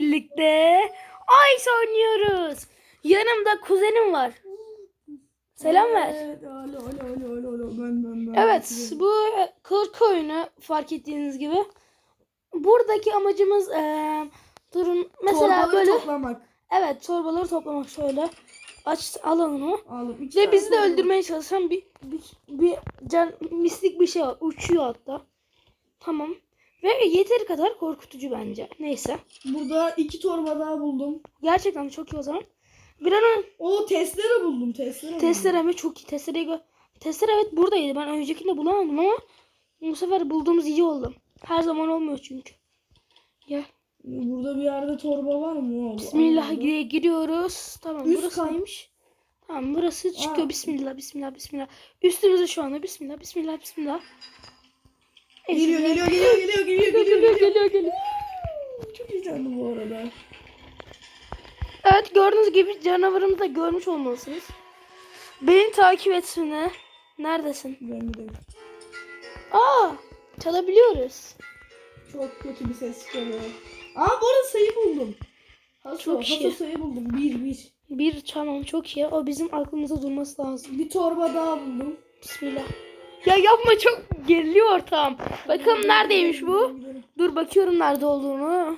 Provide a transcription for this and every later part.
birlikte Ice oynuyoruz. Yanımda kuzenim var. Selam ver. Evet, alo, alo, alo, alo, alo. Ben, ben, ben. Evet bu korku oyunu fark ettiğiniz gibi. Buradaki amacımız eee, durun mesela Torbaları böyle toplamak. evet torbaları toplamak şöyle. Aç alın onu. Ve bizi de öldürmeye çalışan bir, bir, bir can mistik bir şey var. Uçuyor hatta. Tamam. Ve yeteri kadar korkutucu bence. Neyse. Burada iki torba daha buldum. Gerçekten çok iyi o zaman. Bir an O testere buldum. Testere. testere mi? Çok iyi. Testereyi gö- Testere evet buradaydı. Ben öncekinde bulamadım ama bu sefer bulduğumuz iyi oldu. Her zaman olmuyor çünkü. Gel. Burada bir yerde torba var mı? Bismillah anladım. giriyoruz. Tamam Üst burası kat. neymiş? Tamam burası çıkıyor. Aa. Bismillah bismillah bismillah. Üstümüzde şu anda bismillah bismillah bismillah. Geliyor, geliyor, geliyor, geliyor, geliyor, Geliyor geliyor, geliyor. Çok heyecanlı bu arada. Evet gördüğünüz gibi canavarımı da görmüş olmalısınız. Beni takip etsene. Neredesin? Ben de Aa çalabiliyoruz. çok kötü bir ses çıkarıyor. Aa bu arada sayı buldum. Haso, Çok Haso iyi. sayı buldum. Bir, bir. Bir tamam çok iyi. O bizim aklımıza durması lazım. Bir torba daha buldum. Bismillah. Ya yapma çok geriliyor ortam. Bakalım neredeymiş bu? Dur bakıyorum nerede olduğunu.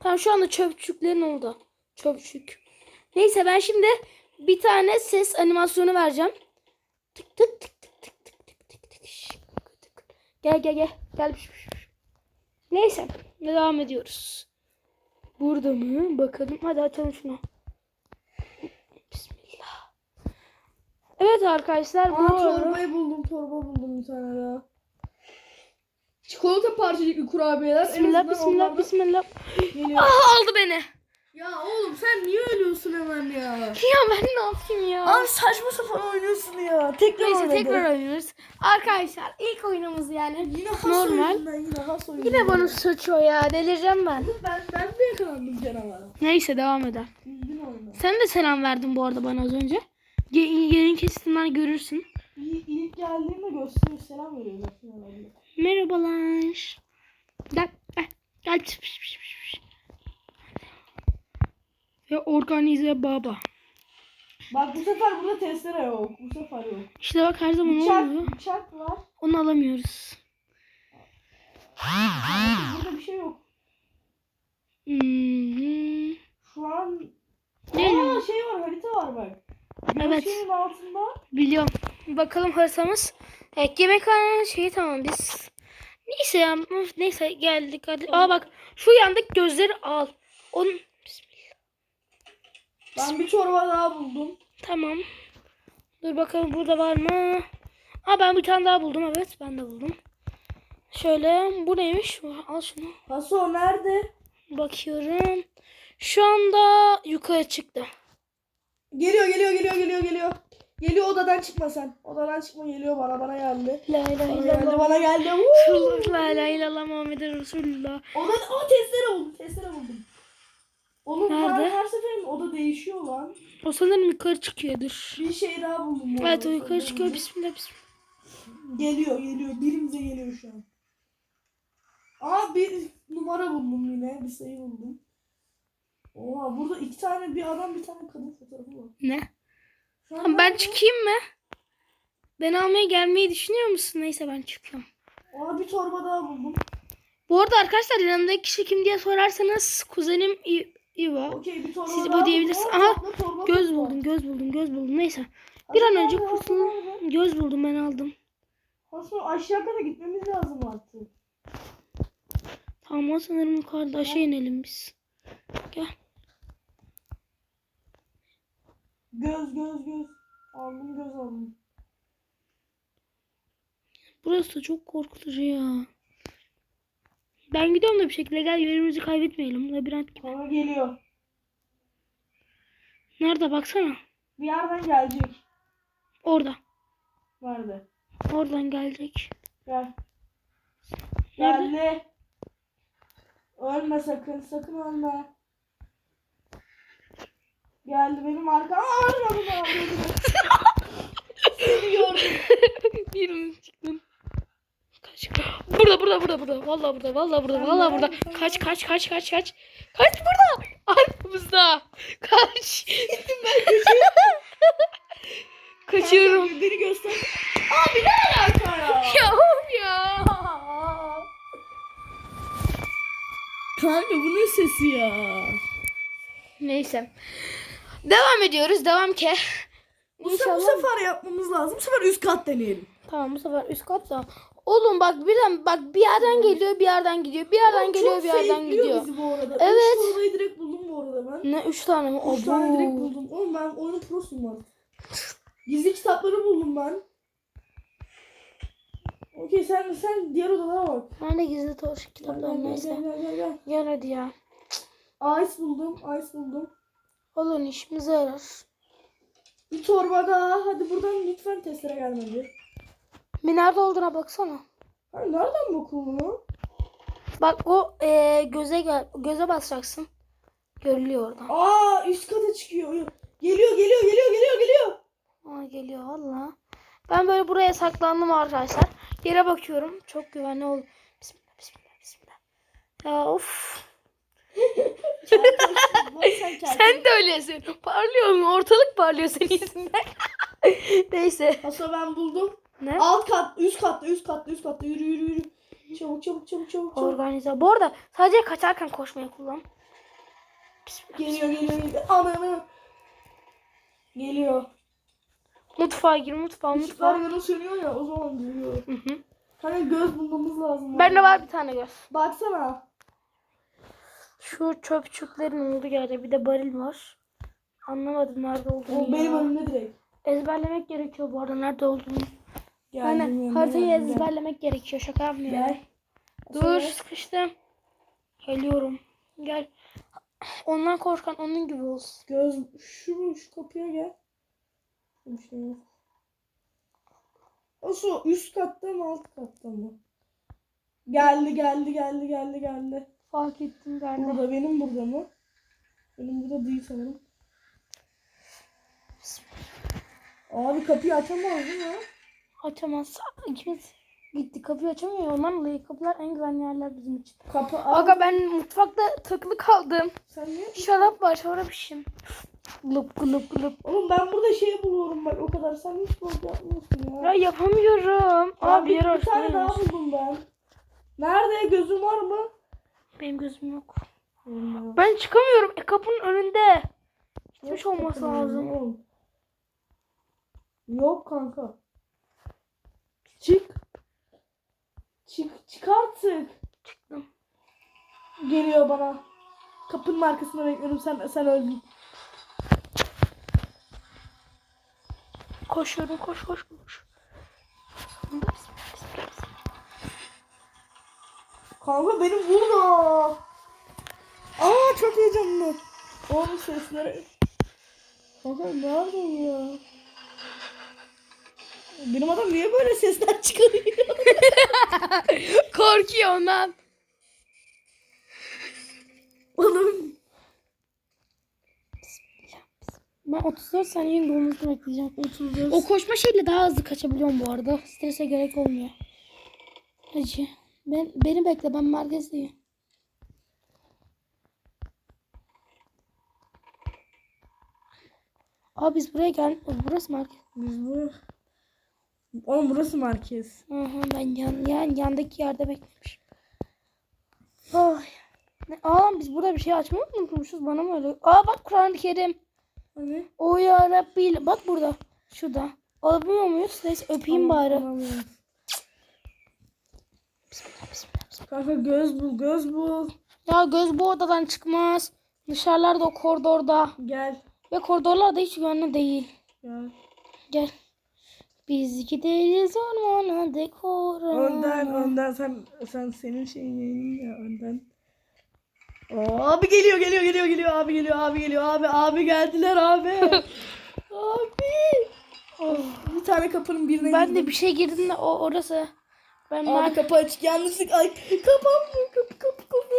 Tamam şu anda çöpçüklerin orada. Çöpçük. Neyse ben şimdi bir tane ses animasyonu vereceğim. Tık tık tık tık tık tık tık tık tık. Gel gel gel. Gel. Neyse devam ediyoruz. Burada mı? Bakalım. Hadi açalım şunu. Bismillah. Evet arkadaşlar bu Aa torbayı buldum, torba buldum bir tane daha. Çikolata parçacıklı kurabiyeler. Bismillah bismillah bismillah. Geliyor. Aha aldı beni. Ya oğlum sen niye ölüyorsun hemen ya? Ya ben ne yapayım ya? Abi saçma sapan oynuyorsun ya. Tekrar Neyse oynadı. tekrar oynuyoruz. Arkadaşlar ilk oyunumuz yani. Yine has Normal. oyundan yine has oyundan. Yine bana sıçıyor ya. Delireceğim ben. Ben, ben de yakalandım canavara. Neyse devam eder. Sen de selam verdin bu arada bana az önce. Yerin kesitinden görürsün. İlk, ilk geldiğimde gösteriyor selam veriyor zaten herhalde. Merhabalar. Gel. Gel. Gel. Ve organize baba. Bak bu sefer burada testere yok. Bu sefer yok. İşte bak her zaman. Bıçak, bıçak var. Onu alamıyoruz. Burada bir şey yok. Şu an... Ne? Aa şey var harita var bak. Evet. Şeyin altında. Biliyorum. Bakalım haritamız. Evet yemekhane şeyi tamam biz. Neyse ya. Neyse geldik hadi. Aa bak şu yandaki gözleri al. Onun Bismillah. Ben bir çorba daha buldum. Tamam. Dur bakalım burada var mı? Aa ben bir tane daha buldum evet ben de buldum. Şöyle bu neymiş? Al şunu. Haso nerede? Bakıyorum. Şu anda yukarı çıktı. Geliyor geliyor geliyor geliyor geliyor. Geliyor odadan çıkma sen. Odadan çıkma geliyor bana bana geldi. La ilahe illallah. bana geldi. Woo! La ilahe illallah Muhammeden Resulullah. Oda aa testere buldum. Testere buldum. Onun Nerede? her, her seferinde oda değişiyor lan. O sanırım yukarı çıkıyordur. Bir şey daha buldum. bu Evet o yukarı çıkıyor. Bismillah bismillah. Geliyor geliyor. Birimize geliyor şu an. Aa bir numara buldum yine. Bir sayı buldum. Oha burada iki tane bir adam bir tane kadın fotoğrafı var. Ne? An Tamam, ben çıkayım mı? Ben almaya gelmeyi düşünüyor musun? Neyse ben çıkıyorum. Aa bir torba daha buldum. Bu arada arkadaşlar yanımdaki kişi kim diye sorarsanız kuzenim İ- İva. Okey bir torba Siz bu diyebilirsiniz. Aha, torba Göz buldum, göz buldum, göz buldum. Neyse. Hadi Bir an nerede, önce kurtulun. Göz buldum ben aldım. Hasan aşağı kadar gitmemiz lazım artık. Tamam o sanırım yukarıda aşağı inelim biz. Gel. Göz göz göz. Aldım göz aldım. Burası da çok korkutucu ya. Ben gidiyorum da bir şekilde gel yerimizi kaybetmeyelim. Labirent gibi. Sonra geliyor. Nerede baksana. Bir yerden gelecek. Orada. Nerede? Oradan gelecek. Gel. Nerede? Geldi. Ölme sakın. Sakın ölme. Geldi benim arkam. Arkamda aldı. Seni gördüm. Birimiz çıktın. kaç. Burada burada burada burada. Vallahi burada vallahi burada Ben vallahi burada. Kaç kaç kaç kaç kaç. Kaç burada. Arkamızda. Kaç. Kaçıyorum. Kanka, Beni göster. Abi ne alaka ya? Ya ya. Kanka bu ne sesi ya? Neyse. Devam ediyoruz. Devam ki. Bu, se- bu sefer yapmamız lazım. Bu sefer üst kat deneyelim. Tamam bu sefer üst katta. Oğlum bak birden bak bir yerden geliyor bir yerden gidiyor. Bir yerden geliyor bir yerden gidiyor. bizi bu arada. Evet. Üç torbayı direkt buldum bu arada ben. Ne üç tane mi? Üç tane direkt Abo. buldum. Oğlum ben oyunun prosuyum artık. Gizli kitapları buldum ben. Okey sen sen diğer odalara bak. Ben de gizli torş Gel kitaplarım gel gel neyse. gel gel. gel. Gel hadi ya. Ice buldum. Ice buldum. Oğlum işimize yarar. Bir torba daha. Hadi buradan lütfen testere gelmedi. Bir nerede olduğuna baksana. Ha, nereden bakıyor bunu? Bak o eee, göze gel göze basacaksın. Görülüyor orada. Aa üst kata çıkıyor. Geliyor geliyor geliyor geliyor geliyor. Aa geliyor valla. Ben böyle buraya saklandım arkadaşlar. Yere bakıyorum. Çok güvenli ol. Bismillah bismillah bismillah. Ya of. Sen. Sen de öylesin. Parlıyorsun. Ortalık parlıyor senin yüzünden. Neyse. Haso ben buldum. Ne? Alt kat, üst katta, üst katta, üst katta. Yürü yürü yürü. Çabuk çabuk çabuk çabuk. Organize. Bu arada sadece kaçarken koşmayı kullan. Bismillah. Geliyor geliyor geliyor. Ananı. Geliyor. Mutfağa gir mutfağa Işıklar mutfağa. yanı sönüyor ya o zaman geliyor. Hı hı. Hani göz bulmamız lazım. Bende var bir tane göz. Baksana. Şu çöpçüklerin olduğu yerde bir de baril var. Anlamadım nerede olduğunu O benim önümde direkt. Ezberlemek gerekiyor bu arada nerede olduğunu. Yani yanına haritayı ezberlemek gerekiyor şaka yapmıyorum. Gel. Dur sıkıştım. Geliyorum. Gel. Ondan korkan onun gibi olsun. Göz şu şu kapıya gel. Su üst katta mı alt katta mı? Geldi geldi geldi geldi geldi. Fark ettim galiba. Burada benim burada mı? Benim burada değil sanırım. Abi kapıyı açamaz değil mi? Açamaz. İkimiz gitti kapıyı açamıyor. Ondan dolayı kapılar en güvenli yerler bizim için. Kapı abi. Aga ben mutfakta takılı kaldım. Sen niye? Şarap var şarap içim. Gılıp gılıp gılıp. Oğlum ben burada şey buluyorum bak o kadar. Sen hiç bol yapmıyorsun ya. Ya yapamıyorum. Abi Abi bir, bir tane daha buldum ben. Nerede? Gözüm var mı? Benim gözüm yok. Bilmiyorum. Ben çıkamıyorum. E, kapının önünde. Gitmiş Yok olması lazım. oğlum. Yok kanka. Çık. Çık. Çık artık. Çıktım. Geliyor bana. Kapının arkasında bekliyorum. Sen sen öldün. Koşuyorum koş koş koş. Sonunda bismillah, bismillah, bismillah. Kanka benim burada. Aa çok heyecanlı. Oğlum sesleri. Kanka nerede ya? Benim adam niye böyle sesler çıkarıyor? Korkuyor ondan. Oğlum. Ben 34 saniyenin dolmasını bekleyeceğim. 34. O koşma şeyle daha hızlı kaçabiliyorum bu arada. Strese gerek olmuyor. Hacı. Ben, beni bekle ben merkezdeyim. Abi biz buraya gel. Burası merkez. Biz bu. Oğlum burası merkez. Hı hı, ben yan, yan, yandaki yerde beklemiş. Ay. Ne, aa biz burada bir şey açmayı mı unutmuşuz bana mı öyle? Aa bak Kur'an-ı Kerim. Hani? O ya Rabbi. Bak burada. Şurada. Alabiliyor muyuz? Neyse öpeyim bari. Alamıyorum. Bismillah, bismillah, bismillah. Kanka göz bul göz bul. Ya göz bu odadan çıkmaz. Dışarılarda o koridorda. Gel. Ve koridorlar da hiç güvenli değil. Gel. Gel. Biz gideriz ormana dekora. Önden önden sen sen senin şeyin ya önden. Oo, abi geliyor geliyor geliyor geliyor abi geliyor abi geliyor abi abi geldiler abi. abi. Oh, bir tane kapının birine Ben girdim. de bir şey girdim de o orası. Ben Abi kapı açık yanlışlık ay kapanmıyor kapı kapı kapı.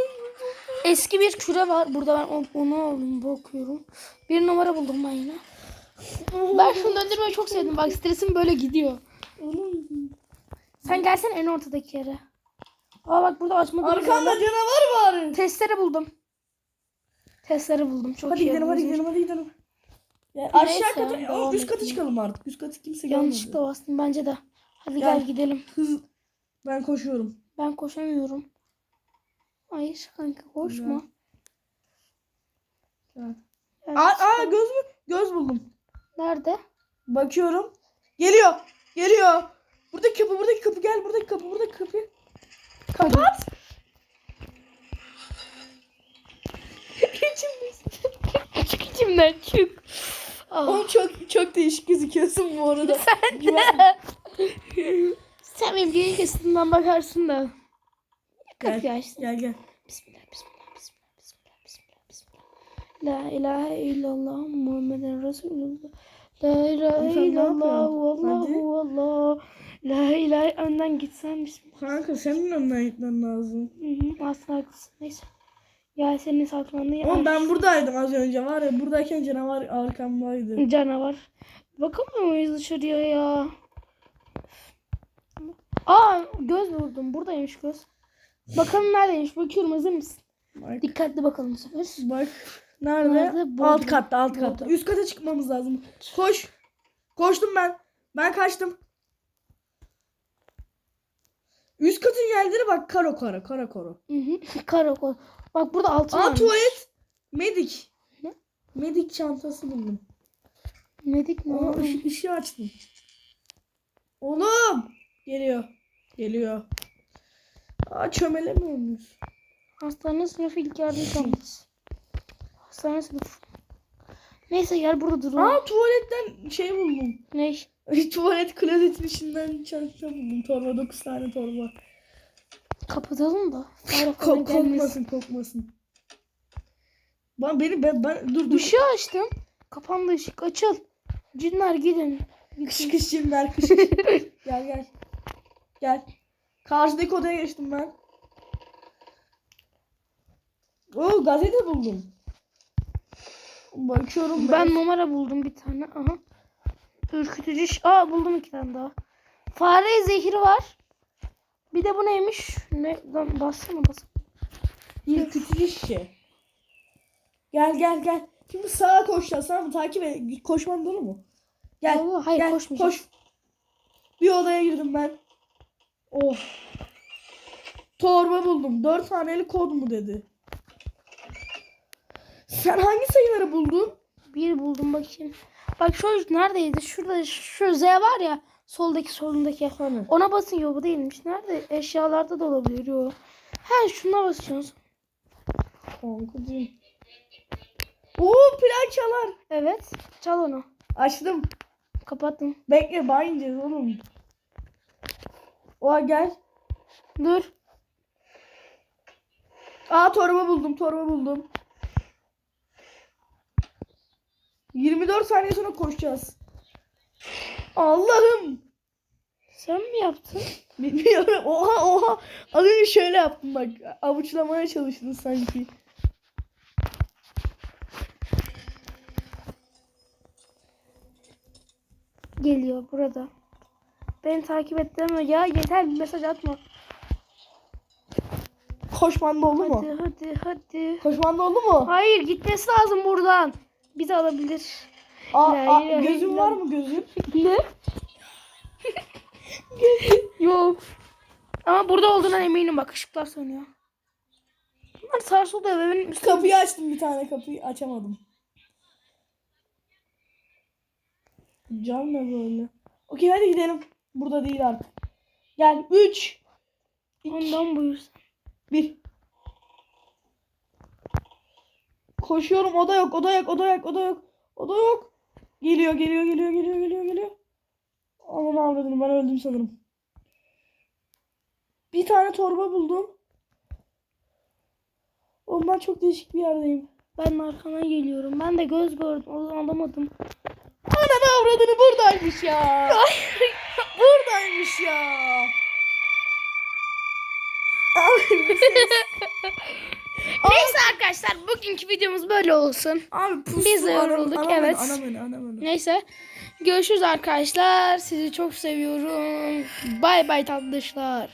eski bir küre var. Burada ben on- onu aldım bakıyorum. Bir numara buldum ben yine. Ben şunu döndürmeyi çok sevdim. Bak stresim böyle gidiyor. Sen gelsene en ortadaki yere. Aa bak burada açmadım. Arkanda canavar var. Testere buldum. Testere buldum. Çok Hadi iyi. gidelim hadi gidelim hadi gidelim. Ya Neyse, aşağı kata, üst kata çıkalım artık. Üst kata kimse gelmedi. Yanlışlıkla bastım bence de. Hadi Gel. gel gidelim. Hız. Ben koşuyorum. Ben koşamıyorum. Hayır kanka koşma. Gel. Gel. Aa, aa göz mü? Göz buldum. Nerede? Bakıyorum. Geliyor. Geliyor. Buradaki kapı, buradaki kapı gel. Buradaki kapı, buradaki kapı. Kapat. çık içimden çık. Oğlum çok çok değişik gözüküyorsun bu arada. Sen Güven- Sen yeni kesimden bakarsın da. Gel, açtım. gel gel. Bismillah, bismillah, bismillah, bismillah, bismillah, bismillah. La ilahe illallah Muhammeden Resulullah. La ilahe illallah yapıyorsun? Allahu Allah. La ilahe önden gitsen bismillah. Kanka senin önüne gitmen lazım. Hı hı, aslında haklısın. Neyse. Ya senin saklandığın Oğlum yer. ben buradaydım az önce var ya buradayken canavar arkamdaydı. Canavar. Bakamıyor muyuz dışarıya ya? Aa göz vurdum. Buradaymış göz. Bakalım neredeymiş. Bakıyorum hazır mısın? Bak, Dikkatli bakalım bu sefer. bak. Nerede? Nerede? Alt katta alt katta. Üst kata çıkmamız lazım. Koş. Koştum ben. Ben kaçtım. Üst katın yerleri bak karo karo karo karo. Hı hı. Karakol. Bak burada altın Aa varmış. tuvalet. Medik. Ne? Medik çantası buldum. Medik mi? Aa, ışığı açtım. Oğlum. Geliyor. Geliyor. Aa çömelemiyor muyuz? Hastane sınıfı ilk yardım çantası. Hastane sınıfı. Neyse gel burada duralım. Aa tuvaletten şey buldum. Ne? Tuvalet klozetin içinden çanta buldum. Torba 9 tane torba. Kapatalım da. Fare Ko- falan gelmesin. kokmasın kokmasın. Ben beni ben, ben dur dur. Işığı açtım. Kapandı ışık. Açıl. Cinler gidin. Kış kış cinler kış. gel gel. Gel. Karşıdaki odaya geçtim ben. Oo gazete buldum. Bakıyorum Ben numara buldum bir tane. Aha. Ürkütücü. Aa buldum iki tane daha. Fare zehri var. Bir de bu neymiş? Ne? Lan bassana bas. Ürkütücü şişe. Gel gel gel. Şimdi sağa koşacağız tamam mı? Takip et. Koşman doğru mu? Gel. Oo, hayır, gel, koşmayacağız. Koş. Bir odaya girdim ben. Oh. Torba buldum. Dört taneli kod mu dedi. Sen hangi sayıları buldun? Bir buldum bakayım. Bak şu neredeydi? Şurada şu Z var ya. Soldaki solundaki. Hani? Ona basın yok bu değilmiş. Nerede? Eşyalarda da olabilir. Yok. He şuna basıyorsun. Kankacığım. Oo plak çalar. Evet. Çal onu. Açtım. Kapattım. Bekle bayınca oğlum. Oha gel. Dur. Aa torba buldum torba buldum. 24 saniye sonra koşacağız. Allah'ım. Sen mi yaptın? Bilmiyorum. Oha oha. Az önce şöyle yaptım bak. Avuçlamaya çalıştın sanki. Geliyor burada. Beni takip et deme ya. Yeter bir mesaj atma. Koşman da oldu mu? Hadi hadi hadi. Koşman da oldu mu? Hayır gitmesi lazım buradan. Bizi alabilir. Aa, La aa, ilahe gözün illallah. var mı gözün? Ne? Yok. Ama burada olduğundan eminim bak ışıklar sönüyor. Bunlar sarsıldı ve benim üstüme Kapıyı açtım bir tane kapıyı açamadım. Cam ne böyle? Okey hadi gidelim. Burada değil artık. Gel 3 ondan buyursun. 1 Koşuyorum oda yok oda yok oda yok oda yok. Oda yok. Geliyor geliyor geliyor geliyor geliyor geliyor. Aman avradım ben öldüm sanırım. Bir tane torba buldum. Ben çok değişik bir yerdeyim. Ben arkana geliyorum. Ben de göz gördüm. O zaman alamadım. Ananı avradını buradaymış ya. Buradaymış ya. Abi, Neyse arkadaşlar bugünkü videomuz böyle olsun. abi pusu. Biz de anam- yorulduk, anam evet. Anam anam öyle. Neyse. Görüşürüz arkadaşlar. Sizi çok seviyorum. Bay bay tatlışlar.